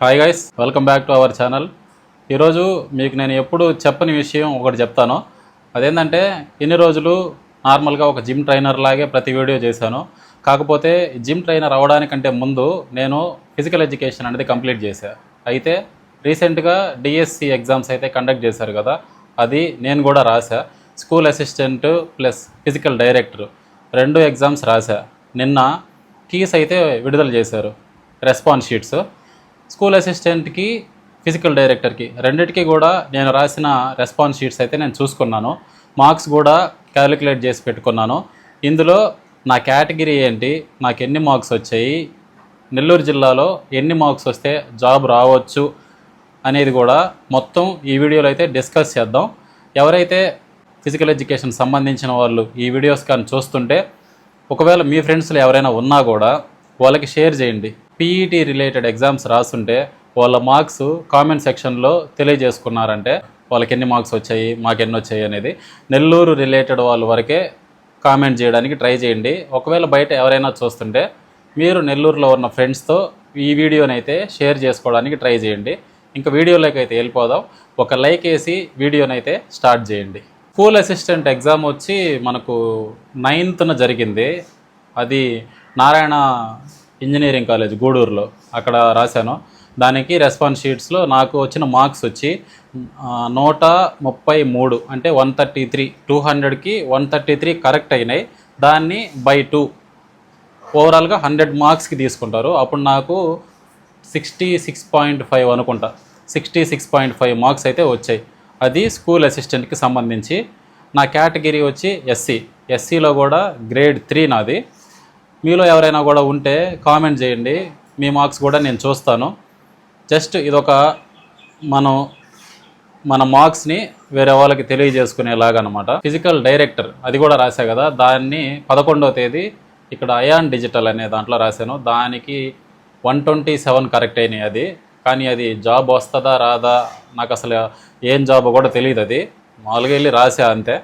Hi guys welcome back to our channel ఈరోజు మీకు నేను ఎప్పుడు చెప్పని విషయం ఒకటి చెప్తాను. అదేంటంటే ఇన్ని రోజులు నార్మల్గా ఒక జిమ్ ట్రైనర్ లాగే ప్రతి వీడియో చేశాను. కాకపోతే జిమ్ ట్రైనర్ అవ్వడానికంటే ముందు నేను ఫిజికల్ ఎడ్యుకేషన్ అనేది కంప్లీట్ చేశాను అయితే రీసెంట్గా డిఎస్సి ఎగ్జామ్స్ అయితే కండక్ట్ చేశారు కదా అది నేను కూడా రాశా. School assistant plus physical director రెండు ఎగ్జామ్స్ రాశా. నిన్న కీస్ అయితే విడుదల చేశారు. రెస్పాన్స్ షీట్స్ స్కూల్ అసిస్టెంట్కి ఫిజికల్ డైరెక్టర్కి రెండిటికి కూడా నేను రాసిన రెస్పాన్స్ షీట్స్ అయితే నేను చూసుకున్నాను. మార్క్స్ కూడా క్యాలిక్యులేట్ చేసి పెట్టుకున్నాను. ఇందులో నా కేటగిరీ ఏంటి నాకు ఎన్ని మార్క్స్ వచ్చాయి నెల్లూరు జిల్లాలో ఎన్ని మార్క్స్ వస్తే జాబ్ రావచ్చు అనేది కూడా మొత్తం ఈ వీడియోలో అయితే డిస్కస్ చేద్దాం. ఎవరైతే ఫిజికల్ ఎడ్యుకేషన్ సంబంధించిన వాళ్ళు ఈ వీడియోస్ కానీ చూస్తుంటే ఒకవేళ మీ ఫ్రెండ్స్లో ఎవరైనా ఉన్నా కూడా వాళ్ళకి షేర్ చేయండి. పీఈటీ రిలేటెడ్ ఎగ్జామ్స్ రాస్తుంటే వాళ్ళ మార్క్స్ కామెంట్ సెక్షన్లో తెలియజేసుకున్నారంటే వాళ్ళకి ఎన్ని మార్క్స్ వచ్చాయి మాకు ఎన్ని వచ్చాయి అనేది నెల్లూరు రిలేటెడ్ వాళ్ళ వరకే కామెంట్ చేయడానికి ట్రై చేయండి. ఒకవేళ బయట ఎవరైనా చూస్తుంటే మీరు నెల్లూరులో ఉన్న ఫ్రెండ్స్తో ఈ వీడియోని అయితే షేర్ చేసుకోవడానికి ట్రై చేయండి. ఇంకా వీడియోలోకి అయితే వెళ్ళిపోదాం. ఒక లైక్ వేసి వీడియోని అయితే స్టార్ట్ చేయండి. స్కూల్ అసిస్టెంట్ ఎగ్జామ్ వచ్చి మనకు నైన్త్న జరిగింది. అది నారాయణ ఇంజనీరింగ్ కాలేజ్ గూడూరులో అక్కడ రాశాను. దానికి రెస్పాన్స్ షీట్స్లో నాకు వచ్చిన మార్క్స్ వచ్చి నూట ముప్పై మూడు అంటే వన్ థర్టీ త్రీ టూ హండ్రెడ్కి వన్ థర్టీ త్రీ కరెక్ట్ అయినాయి. దాన్ని బై టూ. ఓవరాల్గా హండ్రెడ్ మార్క్స్కి తీసుకుంటారు. అప్పుడు నాకు సిక్స్టీ సిక్స్ పాయింట్ ఫైవ్ అనుకుంటా. Sixty six point five marks అయితే వచ్చాయి. అది స్కూల్ అసిస్టెంట్కి సంబంధించి. నా కేటగిరీ వచ్చి ఎస్సీ. ఎస్సీలో కూడా గ్రేడ్ త్రీ నాది. మీలో ఎవరైనా కూడా ఉంటే కామెంట్ చేయండి. మీ మార్క్స్ కూడా నేను చూస్తాను. జస్ట్ ఇదొక మనం మన మార్క్స్ని వేరే వాళ్ళకి తెలియజేసుకునేలాగా అనమాట ఫిజికల్ డైరెక్టర్ అది కూడా రాశా కదా దాన్ని పదకొండవ తేదీ ఇక్కడ అయాన్ డిజిటల్ అనే దాంట్లో రాశాను. దానికి వన్ ట్వంటీ సెవెన్ కరెక్ట్ అయినాయి అది. కానీ అది జాబ్ వస్తుందా రాదా నాకు అసలు ఏం జాబ్ కూడా తెలియదు అది. మామూలుగా వెళ్ళి రాసా అంతే.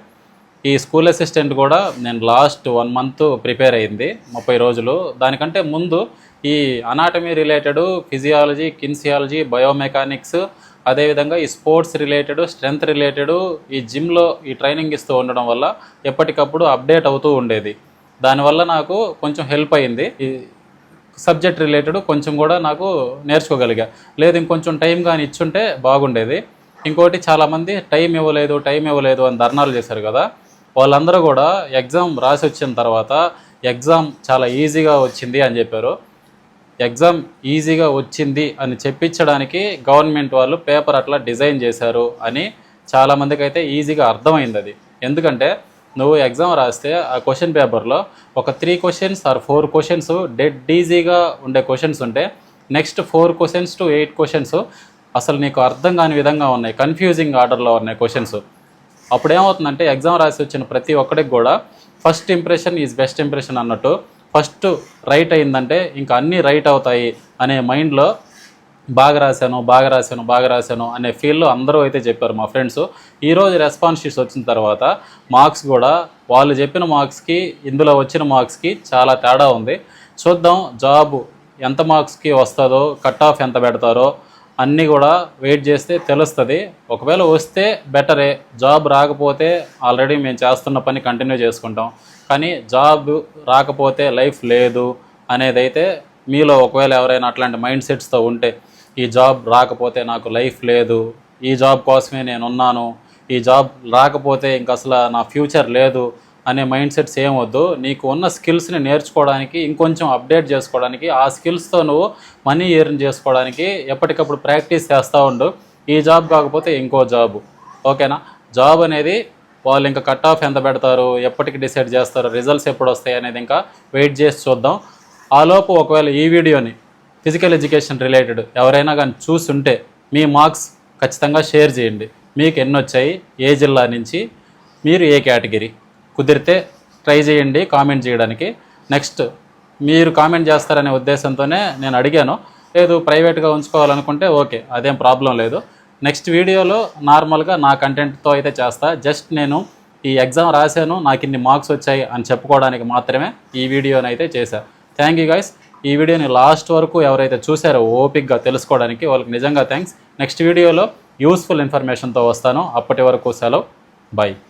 ఈ స్కూల్ అసిస్టెంట్ కూడా నేను లాస్ట్ వన్ మంత్ ప్రిపేర్ అయింది ముప్పై రోజులు. దానికంటే ముందు ఈ anatomy related physiology kinesiology biomechanics అదేవిధంగా ఈ స్పోర్ట్స్ రిలేటెడ్ స్ట్రెంగ్త్ రిలేటెడ్ ఈ జిమ్లో ఈ ట్రైనింగ్ ఇస్తూ ఉండడం వల్ల ఎప్పటికప్పుడు అప్డేట్ అవుతూ ఉండేది. దానివల్ల నాకు కొంచెం హెల్ప్ అయింది. ఈ సబ్జెక్ట్ రిలేటెడ్ కొంచెం కూడా నాకు నేర్చుకోగలిగా. లేదు ఇంకొంచెం టైం కానీ ఇచ్చుంటే బాగుండేది. ఇంకోటి చాలామంది టైం ఇవ్వలేదు టైం ఇవ్వలేదు అని ధర్నాలు చేశారు కదా. వాళ్ళందరూ కూడా ఎగ్జామ్ రాసి వచ్చిన తర్వాత ఎగ్జామ్ చాలా ఈజీగా వచ్చింది అని చెప్పారు. ఎగ్జామ్ ఈజీగా వచ్చింది అని చెప్పించడానికి గవర్నమెంట్ వాళ్ళు పేపర్ అట్లా డిజైన్ చేశారు అని చాలామందికి అయితే ఈజీగా అర్థమైంది అది. ఎందుకంటే నువ్వు ఎగ్జామ్ రాస్తే ఆ క్వశ్చన్ పేపర్లో ఒక three questions or four questions dead ఈజీగా ఉండే క్వశ్చన్స్ ఉంటే next four questions to eight questions అసలు నీకు అర్థం కాని విధంగా ఉన్నాయి. కన్ఫ్యూజింగ్ ఆర్డర్లో ఉన్నాయి క్వశ్చన్స్. అప్పుడు ఏమవుతుందంటే ఎగ్జామ్ రాసి వచ్చిన ప్రతి ఒక్కడికి కూడా first impression is best impression అన్నట్టు ఫస్ట్ రైట్ అయిందంటే ఇంకా అన్నీ రైట్ అవుతాయి అనే మైండ్లో బాగా రాశాను బాగా రాశాను బాగా రాశాను అనే ఫీల్లో అందరూ అయితే చెప్పారు మా ఫ్రెండ్స్ ఈరోజు రెస్పాన్స్ షీట్స్ వచ్చిన తర్వాత మార్క్స్ కూడా వాళ్ళు చెప్పిన మార్క్స్కి ఇందులో వచ్చిన మార్క్స్కి చాలా తేడా ఉంది. చూద్దాం జాబ్ ఎంత మార్క్స్కి వస్తుందో కట్ ఆఫ్ ఎంత పెడతారో అన్నీ కూడా వెయిట్ చేస్తే తెలుస్తుంది. ఒకవేళ వస్తే బెటరే. జాబ్ రాకపోతే ఆల్రెడీ మేము చేస్తున్న పని కంటిన్యూ చేసుకుంటాం. కానీ జాబ్ రాకపోతే లైఫ్ లేదు అనేదైతే మీలో ఒకవేళ ఎవరైనా అట్లాంటి మైండ్ సెట్స్తో ఉంటే ఈ జాబ్ రాకపోతే నాకు లైఫ్ లేదు ఈ జాబ్ కోసమే నేను ఉన్నాను ఈ జాబ్ రాకపోతే ఇంక అసలు నా ఫ్యూచర్ లేదు అనే మైండ్ సెట్స్ ఏమొద్దు నీకు ఉన్న స్కిల్స్ని నేర్చుకోవడానికి ఇంకొంచెం అప్డేట్ చేసుకోవడానికి ఆ స్కిల్స్తో నువ్వు మనీ ఎర్న్ చేసుకోవడానికి ఎప్పటికప్పుడు ప్రాక్టీస్ చేస్తూ ఉండు. ఈ జాబ్ కాకపోతే ఇంకో జాబ్. ఓకేనా? జాబ్ అనేది వాళ్ళు ఇంకా కట్ ఆఫ్ ఎంత పెడతారు ఎప్పటికి డిసైడ్ చేస్తారు రిజల్ట్స్ ఎప్పుడు వస్తాయి అనేది ఇంకా వెయిట్ చేసి చూద్దాం. ఆలోపు ఒకవేళ ఈ వీడియోని ఫిజికల్ ఎడ్యుకేషన్ రిలేటెడ్ ఎవరైనా కానీ చూసుంటే మీ మార్క్స్ ఖచ్చితంగా షేర్ చేయండి. మీకు ఎన్ని వచ్చాయి ఏ జిల్లా నుంచి మీరు ఏ కేటగిరీ? కుదిరితే ట్రై చేయండి కామెంట్ చేయడానికి. నెక్స్ట్ మీరు కామెంట్ చేస్తారనే ఉద్దేశంతోనే నేను అడిగాను. లేదు ప్రైవేట్గా ఉంచుకోవాలనుకుంటే ఓకే అదేం ప్రాబ్లం లేదు. నెక్స్ట్ వీడియోలో నార్మల్గా నా కంటెంట్తో అయితే చేస్తా. జస్ట్ నేను ఈ ఎగ్జామ్ రాశాను నాకు ఇన్ని మార్క్స్ వచ్చాయి అని చెప్పుకోవడానికి మాత్రమే ఈ వీడియోని అయితే చేశా. థ్యాంక్ యూ గైస్ ఈ వీడియోని లాస్ట్ వరకు ఎవరైతే చూసారో ఓపిక్గా తెలుసుకోవడానికి వాళ్ళకి నిజంగా థ్యాంక్స్ నెక్స్ట్ వీడియోలో యూస్ఫుల్ ఇన్ఫర్మేషన్తో వస్తాను. అప్పటి వరకు సెలవు. బై